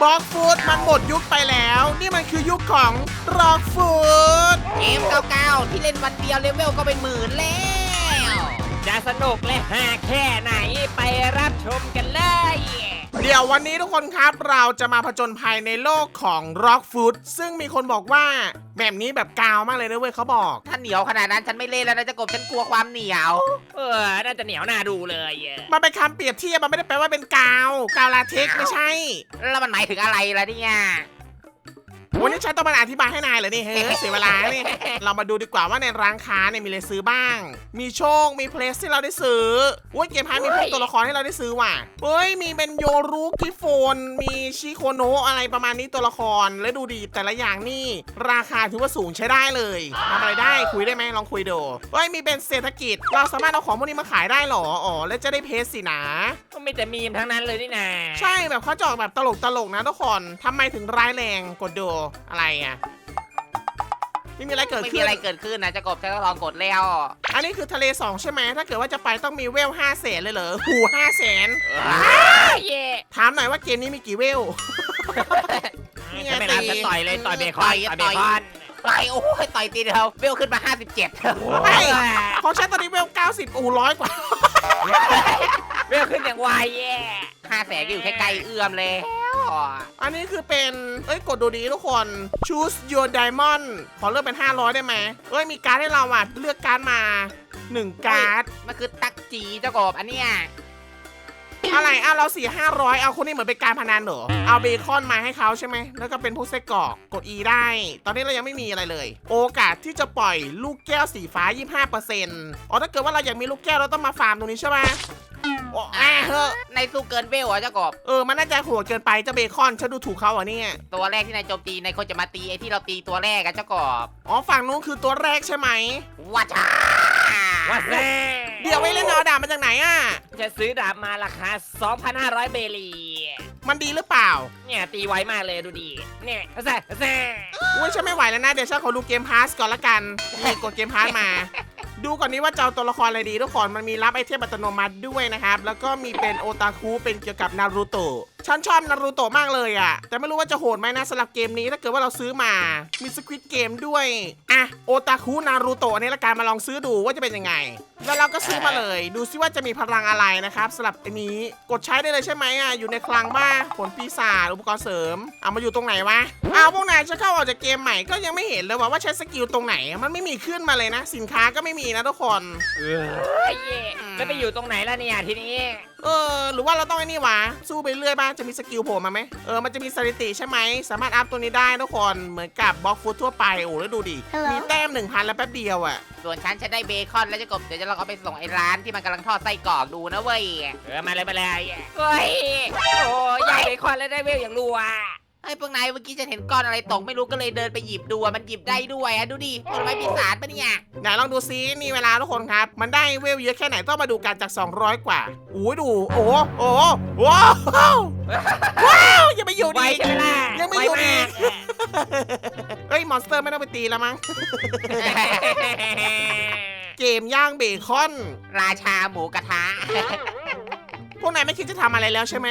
บล็อกฟูดมันหมดยุคไปแล้ว นี่มันคือยุคของร็อกฟูดเกมเก่าๆที่เล่นวันเดียวเลเวลก็เป็นหมื่นแล้วจะสนุกและฮาแค่ไหนไปรับชมกันเลย เดี๋ยววันนี้ทุกคนครับเราจะมาผจญภัยในโลกของร็อกฟูดซึ่งมีคนบอกว่าแบบนี้แบบกาวมากเลยนะเว้ยเขาบอก ถ้าเหนียวขนาดนั้นฉันไม่เล่นแล้วนะเจะกบฉันกลัวความเหนียว เออ น่าจะเหนียวหน้าดูเลยมันเป็นคำเปรียบเทียบมันไม่ได้แปลว่าเป็นกาว กาวลาเท็กซ์ไม่ใช่ แล้วมันหมายถึงอะไรล่ะเนี่ย วันนี้ฉันต้องมาอธิบายให้นายเลยนี่เฮ้ยเสียเวลานี่เรามาดูดีกว่าว่าในร้านค้าเนี่ยมีอะไรซื้อบ้าง มีโชค มีเพลสที่เราได้ซื้ออุ้ยเกมพาร์ทมีเพิ่มตัวละครให้เราได้ซื้อว่ะเฮ้ย มีเป็นโยรุกิโฟน มีชิโคโนะอะไรประมาณนี้ตัวละคร และดูดีแต่ละอย่างนี่ ราคาถือว่าสูงใช้ได้เลยทำอะไรได้คุยได้ไหมลองคุยดูเฮ้ย มีเป็นเศรษฐกิจ เราสามารถเอาของพวกนี้มาขายได้เหรอ อ๋อ แล้วจะได้เพสสินะ ก็มีแต่มีมทั้งนั้นเลยนี่นาใช่แบบเขาจะออกแบบตลกตลกๆนะทุกคนทำไมถึงร้ายแรงกดดูอะไรอะไม่มีอะไรเกิดไม่ขึ้มีนอะไรเกิดขึ้นนะเจะกบฉันก็ลองกดแล้ว อันนี้คือทะเลสองใช่ไหมถ้าเกิดว่าจะไปต้องมีเวลห้าแสนเลยเหรอหูห้าแสนเย่ถามหน่อยว่าเกมนี้มีกี่เวล นี่ไงจะไม่รับตี จะต่อยเลยต่อยเบคอนต่อยเบคอนต่อยโอ้ยต่อยตีเดียวเวลขึ้นมา 57ไอ้ของฉันตอนนี้เวลเก้าสิบอูร้อยกว่า เบลขึ้นอย่างไวเย่ห้าแสนก็อยู่แค่ใกล้เอื้อม แล้วอันนี้คือเป็น เอ้ย กดดูดีทุกคน choose your diamond ขอเลือกเป็น 500 ได้ไหมเอ้ย มีการ์ดให้เราอะ เลือกการ์ดมา 1 การ์ด มันคือตักจีเจ้ากบอันเนี้ยอะไรเอาเราสี่ห้าร้อยเอาคนนี้เหมือนเป็นการพนันเหรอ เอาเบคอนมาให้เขาใช่ไหม แล้วก็เป็นพวกไส้กรอก กด E ได้ ตอนนี้เรายังไม่มีอะไรเลย โอกาสที่จะปล่อยลูกแก้วสีฟ้า 25%อ๋อ ถ้าเกิดว่าเราอยากมีลูกแก้วเราต้องมาฟาร์มตรงนี้ใช่ไหม โอ้แอะเฮ้อะในสู้เกินเวลอะเจ้ากบ เออมันน่าจะโหัวเกินไปเจ้าเบคอนฉันดูถูกเขาเหรอะเนี่ยตัวแรกที่นายโจมตีนายคนจะมาตีไอ้ที่เราตีตัวแรกอะเจ้ากบอ๋อฝั่งนู้นคือตัวแรกใช่ไหม ว้าจ้าว่าแซ่เดี๋ยวไว้เล่นเอาดาบมาจากไหนอะ จะซื้อดาบมาราคา 2,500 เบลีมันดีหรือเปล่าเนี่ยตีไวมากเลยดูดี เนี่ยแซ่แซ่อุ้ยฉันไม่ไหวแล้วนะเดี๋ยวฉันขอดูเกมพาสก่อนละกันนี่กดเกมพาสมา ดูก่อนนี้ว่าจะเอาตัวละครอะไรดีทุกคนมันมีรับไอเทมอัตโนมัติด้วยนะครับแล้วก็มีเป็นโอตาคุเป็นเกี่ยวกับนารูโตะ ฉันชอบนารูโตะมากเลยอะแต่ไม่รู้ว่าจะโหดไหมนะสำหรับเกมนี้ถ้าเกิดว่าเราซื้อมา มีสควิตเกมด้วย อะโอตาคุนารูโตะอันนี้ละกันมาลองซื้อดูว่าจะเป็นยังไง แล้วเราก็ซื้อมาเลย ดูซิว่าจะมีพลังอะไรนะครับสำหรับอันนี้กดใช้ได้เลยใช่ไหมอะอยู่ในคลังบ้าผลปีศาจอุปกรณ์เสริมเอามาอยู่ตรงไหนวะเอาพวกนายจะเข้าออกจากเกมใหม่ก็ยังไม่เห็นเลยว่าว่าใช้สกิลตรงไหน มันไม่มีขึ้นมาเลยนะ สินค้าก็ไม่มีนะทุกคนเออ เย่แล้วไปอยู่ตรงไหนล่ะเนี่ยทีนี้ เออ หรือว่าเราต้องไอ้นี่วะสู้ไปเรื่อยบ้างจะมีสกิลโผล่มาไหมเออมันจะมีสถิติใช่ไหมสามารถอัพตัวนี้ได้ทุกคนเหมือนกับบล็อกฟุตทั่วไปโอ้แล้วดูดิมีแต้มหนึ่งพันแล้วแป๊บเดียวอะส่วนฉันจะได้เบคอนแล้วเจ้ากบเดี๋ยวจะลองเอาไปส่งไอ้ร้านที่มันกำลังทอดไส้กรอกดูนะเว้ย เออมาเลยมาเลยเฮ้ย โอ้ยายเบคอนแล้วได้เวลอย่างรัว ไอ้พวกนายเมื่อกี้ฉันเห็นก้อนอะไรตกไม่รู้ก็เลยเดินไปหยิบดูอะมันหยิบได้ด้วยอะดูดิผลไม้ปีศาจปะเนี่ย ไหนลองดูซินี่เวลาทุกคนครับ มันได้เวลเยอะแค่ไหนต้องมาดูกันจาก 200 กว่าอู้ยดู โอ้โหโอ้โหว้าวว้าวอย่าไปอยู่ไวดีใช่ไหมล่ะยังไม่อยู่วดีมากเฮ้ยมอนสเตอร์ไม่ต้องไปตีแล้วมั้ง เกมย่างเบคอน ราชาหมูกระทะ พวกนายไม่คิดจะทำอะไรแล้วใช่ไหม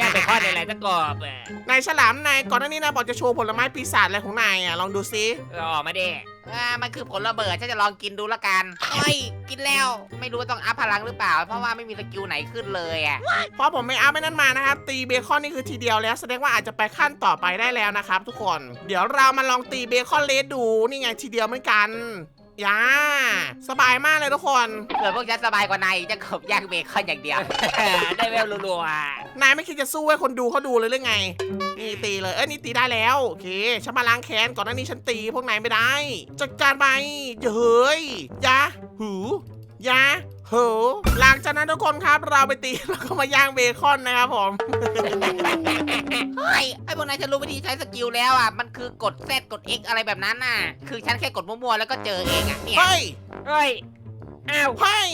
ย่างเบคอนอะไรตะกอบอะนายฉลามนายก่อนหน้านี้นายบอกจะโชว์ผลไม้ปีศาจอะไรของนายอะลองดูซิเออออกมาดิอ่ามันคือผลระเบิดฉันจะลองกินดูละกันเฮ้ยกินแล้วไม่รู้ว่าต้องอัพพลังหรือเปล่า เพราะว่าไม่มีสกิลไหนขึ้นเลยอะเพราะผมไม่อัพไม่นั่นมานะครับ ตีเบคอนนี่คือทีเดียวแล้ว แสดงว่าอาจจะไปขั้นต่อไปได้แล้วนะครับ ทุกคน เดี๋ยวเรามาลองตีเบคอนเลสดูนี่ไงทีเดียวเหมือนกัน ยาสบายมากเลยทุกคนเผื่อพวกฉันสบายกว่านายจะขบย่างเบคอนอย่างเดียว ได้เวลรัวนายไม่คิดจะสู้ให้คนดูเขาดูเลยหรือไง นี่ตีเลย เอ้ยนี่ตีได้แล้วโอเคฉันมาล้างแค้นก่อนหน้านี้ฉันตีพวกนายไม่ได้ จัดการไปอย่าเฮ้ยอยาหูอยา โหหลังจากนั้นทุกคนครับเราไปตีแล้วก็มาย่างเบคอนนะครับผม เฮ้ยไอ้พวกนายฉันรู้วิธีใช้สกิลแล้วอะ มันคือกด Z กด X อะไรแบบนั้นน่ะ คือฉันแค่กดมั่วๆแล้วก็เจอเองอะเนี่ย เฮ้ยๆเฮ้ย อ้าว เฮ้ย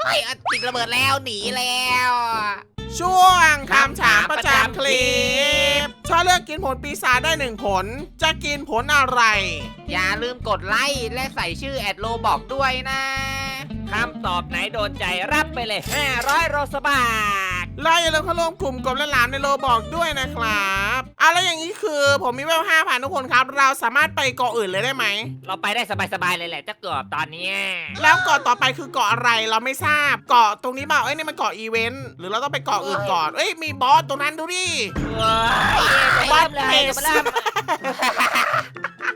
เฮ้ยอะติดระเบิดแล้วหนีแล้ว ช่วงคำถามประจำคลิป ถ้าเลือกกินผลปีศาจได้หนึ่งผล จะกินผลอะไร อย่าลืมกดไลค์และใส่ชื่อแอดโลบอกด้วยนะ คำตอบไหนโดนใจรับไปเลย 500 โรสบาท แล้วอย่าลืมเข้าร่วมกลุ่มกบและหลามในโลบอกด้วยนะครับอะแล้วอย่างนี้คือ ผมมีเวลห้าพันทุกคนครับ เราสามารถไปเกาะอื่นเลยได้ไหม เราไปได้สบายๆเลยแหละเจ้ากบตอนเนี้ยแล้วเกาะต่อไปคือเกาะอะไรเราไม่ทราบเกาะตรงนี้เปล่าเอ้ยนี่มันเกาะอีเวนต์หรือเราต้องไปเกาะอื่นก่อนเอ้ยมีบอสตรงนั้นดูดิเว้ยจะมาเริ่มเลยจะมาเริ่ม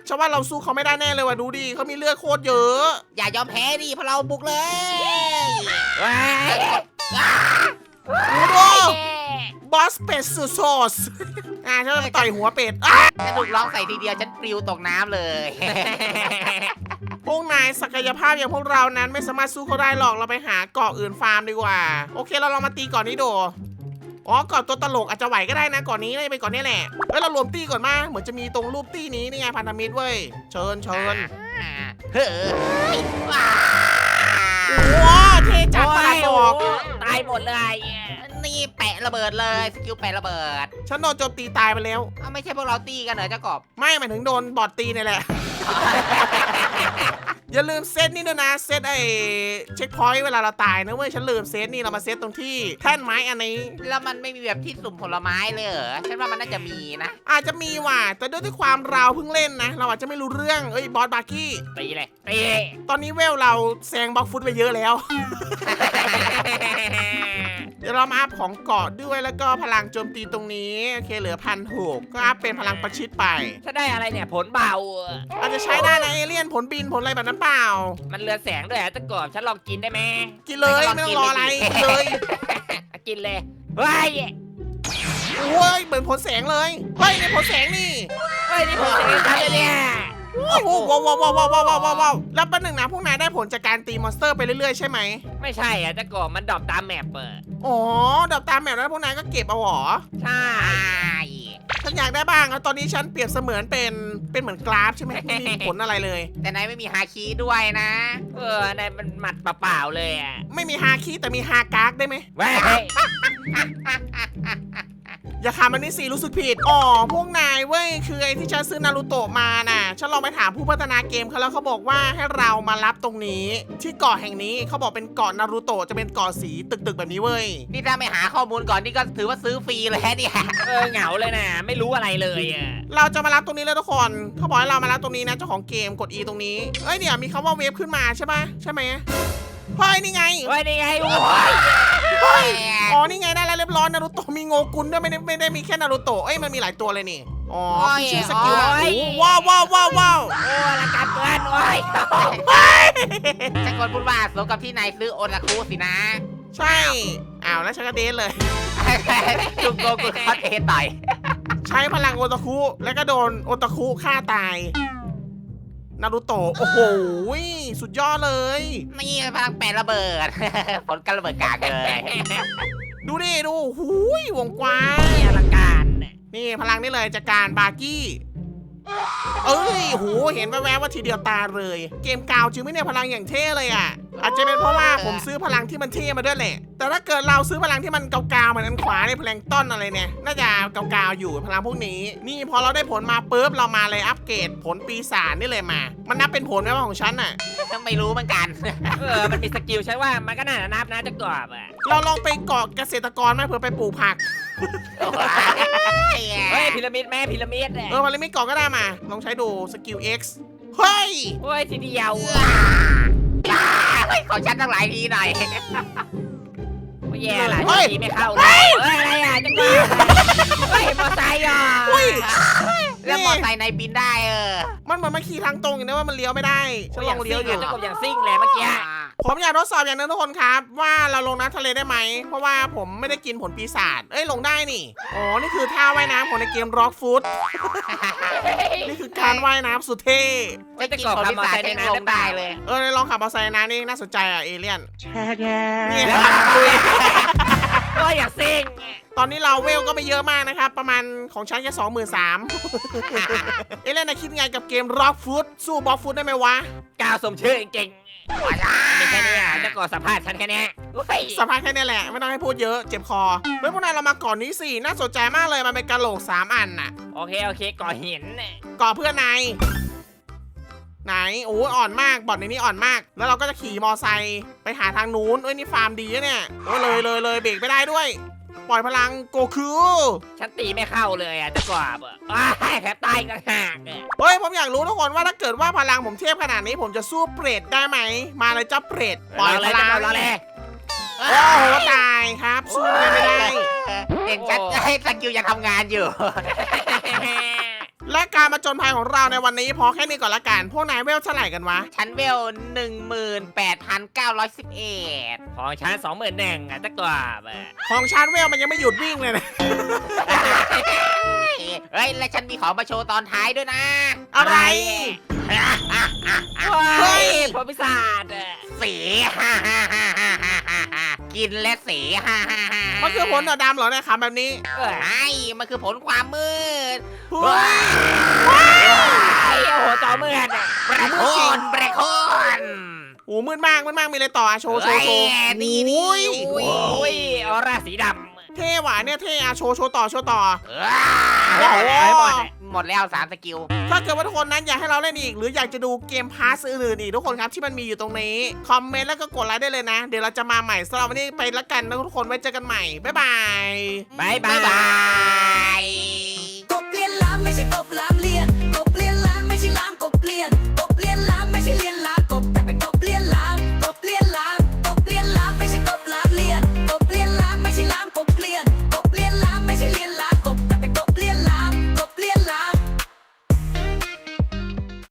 ฉันว่าเราสู้เขาไม่ได้แน่เลยว่ะดูดิเขามีเลือดโคตรเยอะ อย่ายอมแพ้ดิเพราะเราบุกเลยว้าย เป็ดสุดโซสอ่าฉันจะต่อยหัวเป็ดอะฉันถูกร้องใส่ทีเดียวฉันปลิวตกน้ำเลย พวกนายศักยภาพอย่างพวกเรานั้นไม่สามารถสู้เขาได้หรอกเราไปหาเกาะอื่นฟาร์มดีกว่า โอเคเราลองมาตีเก่อนนี้ดูอ๋อเกาะตัวตลกอาจจะไหวก็ได้นะเก่อนนี้เลยไปเก่อนนี้แหละเอ้ยเรารวมตีก่อนมาเหมือนจะมีตรงรูปตีนี้นี่ไงพันธมิตรเว้ยเชิญเชิญ เฮ้ยว้า ว้าเทจัดโอ้ตายยบโอ้อกตายหมดเลยนี่แปะระเบิดเลยสกิลแปะระเบิดฉันโดนโจมตีตายไปแล้ว เอาไม่ใช่พวกเราตีกันเหรอเจ้ากบไม่หมายถึงโดนบอดตีนี่แหละ อย่าลืมเซตนี่ด้วยนะเซตไอ้เช็คพอยต์เวลาเราตายนะเว้ยฉันลืมเซตนี่เรามาเซตตรงที่แท่นไม้อันนี้ แล้วมันไม่มีแบบที่สุ่มผลไม้เลยเหรอฉันว่ามันน่าจะมีนะอาจจะมีว่ะแต่ด้วยที่ความเราเพิ่งเล่นนะ เราอาจจะไม่รู้เรื่องเอ้ยบอสบาร์กี้ ตีเลยตี ตอนนี้เวลเราแซงบล็อกฟุตไปเยอะแล้วเดี๋ยวเรามาอัพของเกาะด้วยแล้วก็พลังโจมตีตรงนี้โอเคเหลือพันหกก็อัพเป็นพลังประชิดไป ถ้าได้อะไรเนี่ยผลเบา อาจจะใช้ได้นะเอเลี่ยนผลบินผลอะไรแบบนั้นเปล่า มันเรือนแสงด้วยอะเจ้ากบฉันลองกินได้ไหมกินเลยไม่ต้องรออะไรกินเลยกินเลยเฮ้ยโอ้ยเหมือนผลแสงเลยเฮ้ยในผลแสงนี่เฮ้ยนี่ผลแสงฉันเลยเนี่ยโอ้โหว้าวว้าวว้าวว้าวว้าวว้าวว้าวแล้วประหนึ่งนะพวกนายได้ ผลจากการตีมอนสเตอร์ไปเรื่อยๆใช่ไหมไม่ใช่อะเจ้ากบมันดรอปตามแมปเปิดอ๋อดับตามแมวแล้วพวกนายก็เก็บเอาหรอใช่ใช่ฉันอยากได้บ้างแล้วตอนนี้ฉันเปรียบเสมือนเป็นเป็นเหมือนกราฟใช่ไหมไม่มีผลอะไรเลย แต่นายไม่มีฮาคีด้วยนะ เออนายมันหมัดเปล่าๆเลยอะไม่มีฮาคิแต่มีฮากากได้ไหมเว้ย อย่าขำอันนี้สิรู้สึกผิด อ๋อ พวกนายเว้ย คือไอ้ที่ฉันซื้อนารูโตะมาน่ะ ฉันลองไปถามผู้พัฒนาเกมเขาแล้วเขาบอกว่าให้เรามารับตรงนี้ ที่เกาะแห่งนี้เขาบอกเป็นเกาะนารูโตะจะเป็นเกาะสีตึกๆแบบนี้เว้ย นี่ถ้าไม่หาข้อมูลก่อนนี่ก็ถือว่าซื้อฟรีเลยเนี่ย เออเหงาเลยนะ ไม่รู้อะไรเลยอะเราจะมารับตรงนี้เลยทุกคนเขาบอกให้เรามารับตรงนี้นะเจ้าของเกมกด E ตรงนี้ เอ้ยเนี่ยมีคำว่าเวฟขึ้นมาใช่ปะใช่ไหมเฮ้ยนี่ไง เฮ้ยนี่ไงโอ้ยเฮ้ยอ๋อนี่ไงได้แล้วเรียบร้อยนารูโตะมีโงกุนด้วยไม่ได้ไม่ได้มีแค่นารูโตะเอ้ยมันมีหลายตัวเลยนี่อ๋อคือชื่อสกิลนะโอ้โหว้าวว้าวว้าวว้าวโอ้ละกันเกินโอ้ยจะกดพูดว่าสมกับที่นายซื้อโอนาคุสินะ ใช่อ้าวแล้วฉันก็เดนเลยจุกโกกุคอสเอต่อยใช้พลังโอตาคุแล้วก็โดนโอตาคุฆ่าตาย นารูโตะโอ้โหสุดยอดเลย นี่พลังแปะระเบิด ผลการระเบิดกากเลยดูดิดูหูยวงกว้าง นี่ละกันเนี่ยนี่พลังนี่เลยจากการบาร์กี้ เอ้ยโหเห็นแวบๆว่าทีเดียวตาเลย เกมกาวจริงไหมเนี่ยพลังอย่างเท่เลยอะ อาจจะเป็นเพราะว่าผมซื้อพลังที่มันเท่มาด้วยแหละ แต่ถ้าเกิดเราซื้อพลังที่มันเกาๆเหมือนอันขวาในยพลังต้นอะไรเนี่ยน่าจะเกาๆอยู่พลังพวกนี้ นี่พอเราได้ผลมาปุ๊บเรามาเลยอัปเกรดผลปีศาจนี่เลยมา มันนับเป็นผลไหมว่าของฉันอะไม่รู้เหมือนกัน เออ มันมีสกิลใช่ว่ามันก็น่าจะนับนะเจะกรอบอะ เราลองไปเกาะเกษตรกรไหมเผื่อไปปลูกผัก เฮ้ยพีระมิดแม่พีระมิดเนี่ยเออพารามิดเกาะก็ได้มา ลองใช้ดูสกิล X เฮ้ย โอ้ยทีเดียวเฮ้ยขอฉันตั้งหลายทีหน่อยโอ้ยแย่ละเฮ้ยทีไม่เข้าเลยเฮ้ยอะไรอะเจะกรอบเฮ้ยมอไซค์อะอุ้ย แล้วมอไซค์ในบินได้เออมันเหมือนมาขี่ทางตรงอย่างนี้ว่ามันเลี้ยวไม่ได้ฉันลองเลี้ยวอยู่เจะกรอบอย่างซิ่งเลยเมื่อกี้ ผมอยากทดสอบอย่างหนึงทุกคนครับ ว่าเราลงน้ำทะเลได้ไหม เพราะว่าผมไม่ได้กินผลปีศาจเอ้ยลงได้นี่อ๋อนี่คือท่าว่ายน้ำของในเกม Rock Foot นี่คือการว่ายน้ำสุดเท่ไม่จะกรอบทำมอไซค์ในน้ำลงได้เลย เออลองขับมอเตอร์ไซค์นะนี่น่าสนใจอะเอเลี่ยนนี่โอ้ยอย่าซิ่งตอนนี้เราเวลก็ไม่เยอะมากนะครับ ประมาณของฉันแค่สองหมื่นสามเอเลี่ยนนะคิดไงกับเกม Rock Foot สู้บล็อกฟุตได้ไหมวะกาวสมชื่อเก่งๆ มีแค่เนี้เจะกรอบสัมภาษณ์ฉันแค่เนี้ยโอ้ยสภาพแค่นี้แหละ ไม่ต้องให้พูดเยอะเจ็บคอเฮ้ยพวกนายเรามาก่อนนี้สิน่าสนใจมากเลยมันเป็นกระโหลกสามอันน่ะโอเคโอเคก่อหินเนี่ยก่อเพื่อนนายไหนโอ้ยอ่อนมากบอดในนี้อ่อนมาก แล้วเราก็จะขี่มอไซค์ไปหาทางนู้นเอ้ยนี่ฟาร์มดีนะเนี่ยโอ้ยเลยเลยเลยเบรกไม่ได้ด้วย ปล่อยพลังโกคูฉันตีไม่เข้าเลยอะจะกว่าบอะว้ายแผลตายกันห่างเนี่ยเฮ้ยผมอยากรู้ทุกคนว่าถ้าเกิดว่าพลังผมเทพขนาดนี้ผมจะสู้เปรตได้ไหม มาเลยเจ้าเปรตปล่อยพเลยลังเราเลยโอ้โหตายครับสู้มันไม่ได้ เห็นชัดให้สกิลยังทำงานอยู่ และการมาจนภัยของเราในวันนี้พอแค่นี้ก่อนละกัน พวกนายเวลเท่าไหร่กันวะฉันเวลหนึ่งหมื่นแปดพันเก้าร้อยสิบเอ็ดของฉันสองหมื่นหนึ่งอะจะกว่าบอะของชาร์เวลมันยังไม่หยุดวิ่งเลยนะ เฮ้ย และฉันมีของมาโชว์ตอนท้ายด้วยนะอะไร เฮ้ยพอพิศาจอะสีฮ่าฮ่าฮ่าฮ่าฮ่าฮ่า กินและสีฮ่าฮ่าฮ่ามันคือผลต่อดำเหรอเนี่ยครับแบบนี้เออไอ้มันคือผลความมืดเฮ้ยไอ้โอ้โหจอเมื่อนอะประโคนประโคนโอ้มืดมากมืดมากมีอะไรต่ออะโชว์โชว์โชว์เฮ้ยนี่นี่โอ้ยอุ้ยโอ้ยออร่าสีดำเท่หวานเนี่ยเท่อะโชว์โชว์ต่อโชว์ต่อโอ้ โหให้หมดอะหมดแล้วสามสกิล ถ้าเกิดว่าทุกคนนั้นอยากให้เราเล่นอีก หรืออยากจะดูเกมพาสอื่นๆอีกทุกคนครับที่มันมีอยู่ตรงนี้ คอมเมนต์แล้วก็กดไลค์ได้เลยนะ เดี๋ยวเราจะมาใหม่สำหรับวันนี้ไปละกันนะทุกคนไว้เจอกันใหม่ บ๊ายบายบายบาบ๊ายยบาย